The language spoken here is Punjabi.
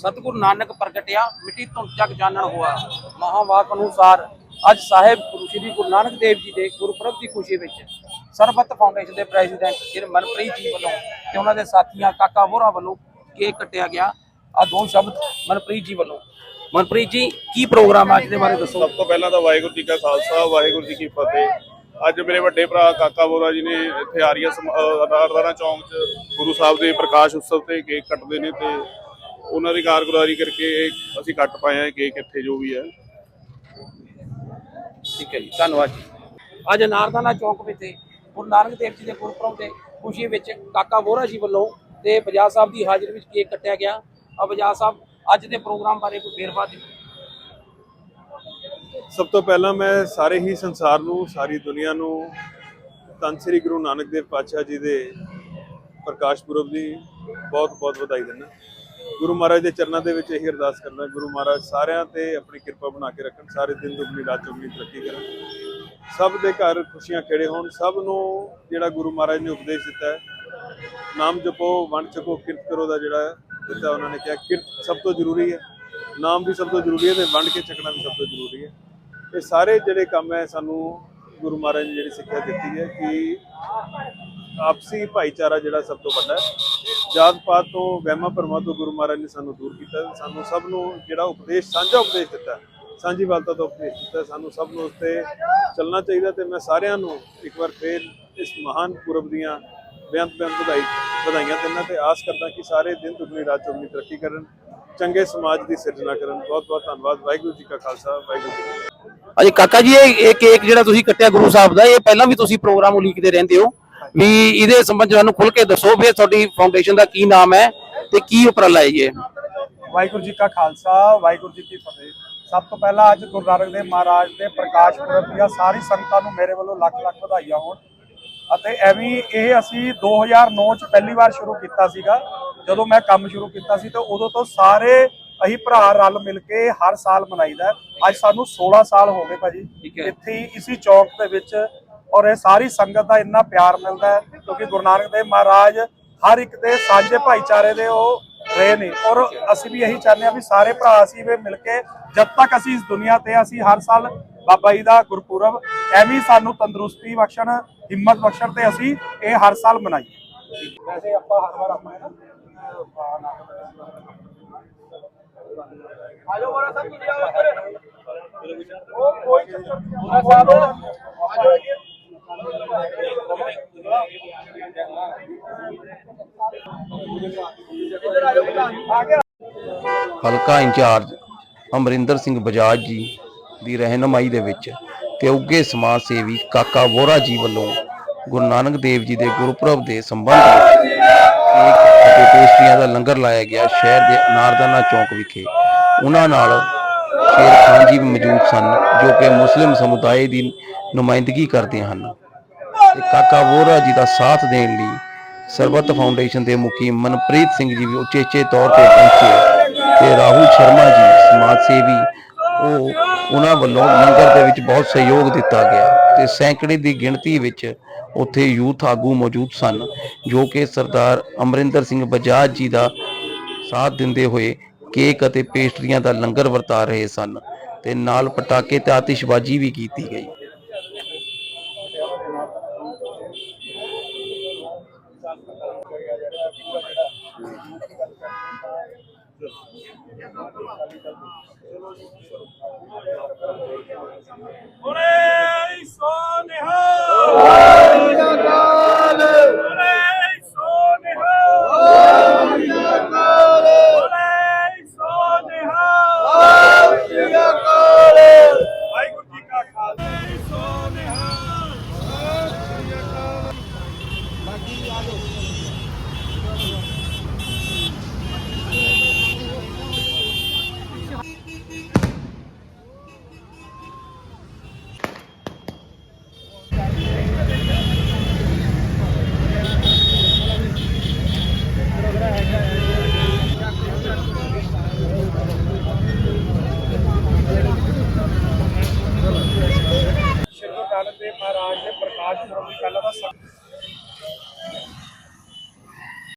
ਸਤਿਗੁਰੂ ਨਾਨਕ ਪ੍ਰਗਟਿਆ, ਮਿੱਟੀ ਤੋਂ ਜਗ ਜਾਣਨ ਹੋਆ। ਮਹਾਵਾਕ ਅਨੁਸਾਰ ਅੱਜ ਸਾਹਿਬ ਗੁਰੂ ਸ੍ਰੀ ਗੁਰੂ ਨਾਨਕ ਦੇਵ ਜੀ ਦੇ ਗੁਰਪੁਰਬ ਦੀ ਖੁਸ਼ੀ ਵਿੱਚ ਸਰਬੱਤ ਫਾਊਂਡੇਸ਼ਨ ਦੇ ਪ੍ਰੈਜ਼ੀਡੈਂਟ ਸ਼੍ਰੀ ਮਨਪ੍ਰੀਤ ਜੀ ਵੱਲੋਂ ਤੇ ਉਹਨਾਂ ਦੇ ਸਾਥੀਆਂ, ਕਾਕਾ ਵੋਰਾ ਵੱਲੋਂ ਕੇਕ ਕੱਟਿਆ ਗਿਆ। ਆ ਦੋ ਸ਼ਬਦ ਮਨਪ੍ਰੀਤ ਜੀ ਵੱਲੋਂ। ਮਨਪ੍ਰੀਤ ਜੀ, ਕੀ ਪ੍ਰੋਗਰਾਮ ਅੱਜ ਦੇ ਬਾਰੇ ਦੱਸੋ। ਸਭ ਤੋਂ ਪਹਿਲਾਂ ਤਾਂ ਵਾਹਿਗੁਰੂ ਜੀ ਕਾ ਖਾਲਸਾ, ਵਾਹਿਗੁਰੂ ਜੀ ਕੀ ਫਤਿਹ। ਅੱਜ ਮੇਰੇ ਵੱਡੇ ਭਰਾ ਕਾਕਾ ਬੋਰਾ ਜੀ ਨੇ ਇੱਥੇ ਆਰੀਆ ਰਾਣਾ ਚੌਂਕ 'ਚ ਗੁਰੂ ਸਾਹਿਬ ਦੇ ਪ੍ਰਕਾਸ਼ ਉਤਸਵ ਤੇ ਕੇਕ ਕੱਟਦੇ ਨੇ ਤੇ ਉਹਨਾਂ ਦੀ ਕਾਰਗੁਜ਼ਾਰੀ ਕਰਕੇ ਇਹ ਅਸੀਂ ਕੱਟ ਪਾਏ ਆ ਕੇਕ ਇੱਥੇ ਜੋ ਵੀ ਹੈ। ਠੀਕ ਹੈ ਜੀ ਧੰਨਵਾਦ ਜੀ। ਅੱਜ ਨਾਰਦਾਨਾ ਚੌਂਕ ਵਿਖੇ ਗੁਰੂ ਨਾਨਕ ਦੇਵ ਜੀ ਦੇ ਗੁਰਪੁਰਬ ਦੇ ਖੁਸ਼ੀ ਵਿੱਚ ਕਾਕਾ ਵੋਰਾ ਜੀ ਵੱਲੋਂ ਤੇ ਬਜਾਜ ਸਾਹਿਬ ਦੀ ਹਾਜ਼ਰੀ ਵਿੱਚ ਕੇਕ ਕੱਟਿਆ ਗਿਆ। ਆ ਬਜਾਜ ਸਾਹਿਬ ਅੱਜ ਦੇ ਪ੍ਰੋਗਰਾਮ ਬਾਰੇ ਕੋਈ ਦਿਓ ਸਭ ਤੋਂ ਪਹਿਲਾਂ ਮੈਂ ਸਾਰੇ ਹੀ ਸੰਸਾਰ ਨੂੰ ਸਾਰੀ ਦੁਨੀਆ ਨੂੰ ਧੰਨ ਸ੍ਰੀ ਗੁਰੂ ਨਾਨਕ ਦੇਵ ਪਾਤਸ਼ਾਹ ਜੀ ਦੇ ਪ੍ਰਕਾਸ਼ ਪੁਰਬ ਦੀ ਬਹੁਤ ਬਹੁਤ ਵਧਾਈ ਦਿੰਦਾ। ਗੁਰੂ ਮਹਾਰਾਜ ਦੇ ਚਰਨਾਂ ਦੇ ਵਿੱਚ ਇਹੀ ਅਰਦਾਸ ਕਰਦਾ, ਗੁਰੂ ਮਹਾਰਾਜ ਸਾਰਿਆਂ ਤੇ ਆਪਣੀ ਕਿਰਪਾ ਬਣਾ ਕੇ ਰੱਖਣ, ਸਾਰੇ ਦਿਨ ਦੁਗਣੀ ਰਾਤ ਚੌਗਣੀ ਤਰੱਕੀ ਕਰਨ। ਸਭ ਦੇ ਘਰ ਖੁਸ਼ੀਆਂ ਖੇੜੇ ਹੋਣ, ਸਭ ਨੂੰ ਜਿਹੜਾ ਗੁਰੂ ਮਹਾਰਾਜ ਨੇ ਉਪਦੇਸ਼ ਦਿੱਤਾ ਹੈ, ਨਾਮ ਜਪੋ, ਵੰਡ ਛਕੋ, ਕਿਰਤ ਕਰੋ ਦਾ ਜਿਹੜਾ ਦਿੱਤਾ ਉਹਨਾਂ ਨੇ ਕਿਹਾ, ਕਿਰਤ ਸਭ ਤੋਂ ਜ਼ਰੂਰੀ ਹੈ। ਨਾਮ ਵੀ ਸਭ ਤੋਂ ਜ਼ਰੂਰੀ ਹੈ ਤੇ ਵੰਡ ਕੇ ਛਕਣਾ ਵੀ ਸਭ ਤੋਂ ਜ਼ਰੂਰੀ ਹੈ। ਇਹ ਸਾਰੇ ਜਿਹੜੇ ਕੰਮ ਹੈ, ਸਾਨੂੰ ਗੁਰੂ ਮਹਾਰਾਜ ਨੇ ਜਿਹੜੀ ਸਿੱਖਿਆ ਦਿੱਤੀ ਹੈ ਕਿ ਆਪਸੀ ਭਾਈਚਾਰਾ ਜਿਹੜਾ ਸਭ ਤੋਂ ਵੱਡਾ ਹੈ। ਜਾਤ ਪਾਤ ਤੋਂ ਵਹਿਮਾਂ ਭਰਮਾਂ ਤੋਂ ਗੁਰੂ ਮਹਾਰਾਜ ਨੇ ਸਾਨੂੰ ਦੂਰ ਕੀਤਾ ਸਾਨੂੰ ਸਭ ਨੂੰ ਜਿਹੜਾ ਉਪਦੇਸ਼, ਸਾਂਝਾ ਉਪਦੇਸ਼ ਦਿੱਤਾ ਸਾਂਝੀ ਵਾਲਤਾ ਦਾ ਉਪਦੇਸ਼ ਦਿੱਤਾ ਸਾਨੂੰ ਸਭ ਨੂੰ ਉਸ ਤੇ ਚੱਲਣਾ ਚਾਹੀਦਾ ਤੇ ਮੈਂ ਸਾਰਿਆਂ ਨੂੰ ਇੱਕ ਵਾਰ ਫੇਰ ਇਸ ਮਹਾਨ ਪੁਰਬ ਦੀਆਂ ਬੇਅੰਤ ਬੇਅੰਤ ਵਧਾਈ ਵਧਾਈਆਂ ਦਿੰਦਾ ਤੇ ਆਸ ਕਰਦਾ ਕਿ ਸਾਰੇ ਦਿਨ ਦੁਗਣੀ ਰਾਤ ਚੌਗਣੀ ਤਰੱਕੀ ਕਰਨ, ਚੰਗੇ ਸਮਾਜ ਦੀ ਸਿਰਜਣਾ ਕਰਨ। ਬਹੁਤ ਬਹੁਤ ਧੰਨਵਾਦ। ਵਾਹਿਗੁਰੂ ਜੀ ਕਾ ਖਾਲਸਾ। ਵਾਹਿਗੁਰੂ ਜੀ ਕੀ ਅਜੇ ਕਾਕਾ ਜੀ, ਇਹ ਕੇਕ ਜਿਹੜਾ ਤੁਸੀਂ ਕੱਟਿਆ ਗੁਰੂ ਸਾਹਿਬ ਦਾ, ਇਹ ਪਹਿਲਾਂ ਵੀ ਤੁਸੀਂ ਪ੍ਰੋਗਰਾਮ ਉਲੀਕਦੇ ਰਹਿੰਦੇ ਹੋ। ਵੀ ਇਹਦੇ ਸੰਬੰਧ ਸਾਨੂੰ ਖੁੱਲ ਕੇ ਦੱਸੋ ਵੀ ਇਹ ਤੁਹਾਡੀ ਫਾਊਂਡੇਸ਼ਨ ਦਾ ਕੀ ਨਾਮ ਹੈ ਤੇ ਕੀ ਉਪਰਾਲਾ ਹੈ ਇਹ? ਵਾਹਿਗੁਰੂ ਜੀ ਕਾ ਖਾਲਸਾ ਵਾਹਿਗੁਰੂ ਜੀ ਕੀ ਫਤਿਹ। ਸਭ ਤੋਂ ਪਹਿਲਾਂ ਅੱਜ ਗੁਰੂ ਨਾਨਕ ਦੇਵ ਮਹਾਰਾਜ ਦੇ ਪ੍ਰਕਾਸ਼ ਪੁਰਬ ਦੀਆਂ ਸਾਰੀ ਸੰਗਤਾਂ ਨੂੰ ਮੇਰੇ ਵੱਲੋਂ ਲੱਖ ਲੱਖ ਵਧਾਈਆਂ ਹੋਣ। ਅਤੇ ਐਵੇਂ ਇਹ ਅਸੀਂ 2009 ਚ ਪਹਿਲੀ ਵਾਰ ਸ਼ੁਰੂ ਕੀਤਾ ਸੀਗਾ। ਜਦੋਂ ਮੈਂ ਕੰਮ ਸ਼ੁਰੂ ਕੀਤਾ ਸੀ ਤਾਂ ਉਦੋਂ ਤੋਂ ਸਾਰੇ ਅਸੀਂ ਭਰਾ ਰਲ ਮਿਲ ਕੇ ਹਰ ਸਾਲ ਮਨਾਈਦਾ। ਅੱਜ ਸਾਨੂੰ 16 ਸਾਲ ਹੋ ਗਏ ਭਾਜੀ। ਇੱਥੇ ਹੀ ਇਸੀ ਚੌਕ ਦੇ ਵਿੱਚ ਔਰ ਇਹ ਸਾਰੀ ਸੰਗਤ ਦਾ ਇੰਨਾ ਪਿਆਰ ਮਿਲਦਾ ਹੈ, ਕਿਉਂਕਿ ਗੁਰੂ ਨਾਨਕ ਦੇਵ ਮਹਾਰਾਜ ਹਰ ਇੱਕ ਦੇ ਸਾਂਝੇ ਭਾਈਚਾਰੇ ਦੇ ਉਹ ਰਹੇ ਨੇ। ਔਰ ਅਸੀਂ ਵੀ ਇਹੀ ਚਾਹੁੰਦੇ ਹਾਂ ਵੀ ਸਾਰੇ ਭਰਾ ਅਸੀਂ ਵੀ ਮਿਲ ਕੇ ਜਦ ਤੱਕ ਅਸੀਂ ਇਸ ਦੁਨੀਆ ਤੇ ਅਸੀਂ ਹਰ ਸਾਲ ਬਾਬਾ ਜੀ ਦਾ ਗੁਰਪੁਰਬ ਐਵੇਂ ਸਾਨੂੰ ਤੰਦਰੁਸਤੀ ਬਖਸ਼ਣ, ਹਿੰਮਤ ਬਖਸ਼ਣ ਤੇ ਅਸੀਂ ਇਹ ਹਰ ਸਾਲ ਮਨਾਈਏ। ਵੈਸੇ ਆਪਾਂ ਹਰ ਵਾਰ ਆਪਾਂ ਹੈ ਨਾ ਆਜੋ ਵਾਰਾ ਸਾਹਿਬ, ਤੁਸੀਂ ਆਓ ਇੱਧਰ। ਉਹ ਕੋਈ ਚੱਕਰ ਨਹੀਂ ਸਾਹਿਬ ਆਜੋ ਇੱਧਰ ਆਜੋ ਆ ਗਿਆ ਹਲਕਾ ਇੰਚਾਰਜ ਅਮਰਿੰਦਰ ਸਿੰਘ ਬਜਾਜ ਜੀ ਦੀ ਰਹਿਨਮਾਈ ਦੇ ਵਿੱਚ ਤੇ ਉੱਗੇ ਸਮਾਜ ਸੇਵੀ ਕਾਕਾ ਵੋਰਾ ਜੀ ਵੱਲੋਂ ਗੁਰੂ ਨਾਨਕ ਦੇਵ ਜੀ ਦੇ ਗੁਰਪੁਰਬ ਦੇ ਸੰਬੰਧ ਵਿੱਚ ਕੇਕ ਅਤੇ ਪੇਸਟਰੀਆਂ ਦਾ ਲੰਗਰ ਲਾਇਆ ਗਿਆ ਸ਼ਹਿਰ ਦੇ ਅਨਾਰਦਾਨਾ ਚੌਂਕ ਵਿਖੇ। ਉਹਨਾਂ ਨਾਲ ਸ਼ੇਰ ਖਾਨ ਜੀ ਵੀ ਮੌਜੂਦ ਸਨ, ਜੋ ਕਿ ਮੁਸਲਿਮ ਸਮੁਦਾਇ ਦੀ ਨੁਮਾਇੰਦਗੀ ਕਰਦੇ ਹਨ। ਤੇ ਕਾਕਾ ਵੋਰਾ ਜੀ ਦਾ ਸਾਥ ਦੇਣ ਲਈ ਸਰਬੱਤ ਫਾਊਂਡੇਸ਼ਨ ਦੇ ਮੁਖੀ ਮਨਪ੍ਰੀਤ ਸਿੰਘ ਜੀ ਵੀ ਉਚੇਚੇ ਤੌਰ ਤੇ ਪਹੁੰਚੇ ਤੇ ਰਾਹੁਲ ਸ਼ਰਮਾ ਜੀ, ਸਮਾਜ ਸੇਵੀ, ਉਹ ਉਹਨਾਂ ਵੱਲੋਂ ਲੰਗਰ ਦੇ ਵਿੱਚ ਬਹੁਤ ਸਹਿਯੋਗ ਦਿੱਤਾ ਗਿਆ ਤੇ ਸੈਂਕੜੇ ਦੀ ਗਿਣਤੀ ਵਿੱਚ ਉੱਥੇ ਯੂਥ ਆਗੂ ਮੌਜੂਦ ਸਨ, ਜੋ ਕਿ ਸਰਦਾਰ ਅਮਰਿੰਦਰ ਸਿੰਘ ਬਜਾਜ ਜੀ ਦਾ ਸਾਥ ਦਿੰਦੇ ਹੋਏ ਕੇਕ ਅਤੇ ਪੇਸਟਰੀਆਂ ਦਾ ਲੰਗਰ ਵਰਤਾ ਰਹੇ ਸਨ ਤੇ ਨਾਲ ਪਟਾਕੇ ਤੇ ਆਤਿਸ਼ਬਾਜ਼ੀ ਵੀ ਕੀਤੀ ਗਈ। ਬੋਲੇ ਸੋ ਮਹਾਰਾਜ ਨੇ ਪ੍ਰਕਾਸ਼ ਪੁਰਬ ਦੀ ਪਹਿਲਾਂ ਦਾ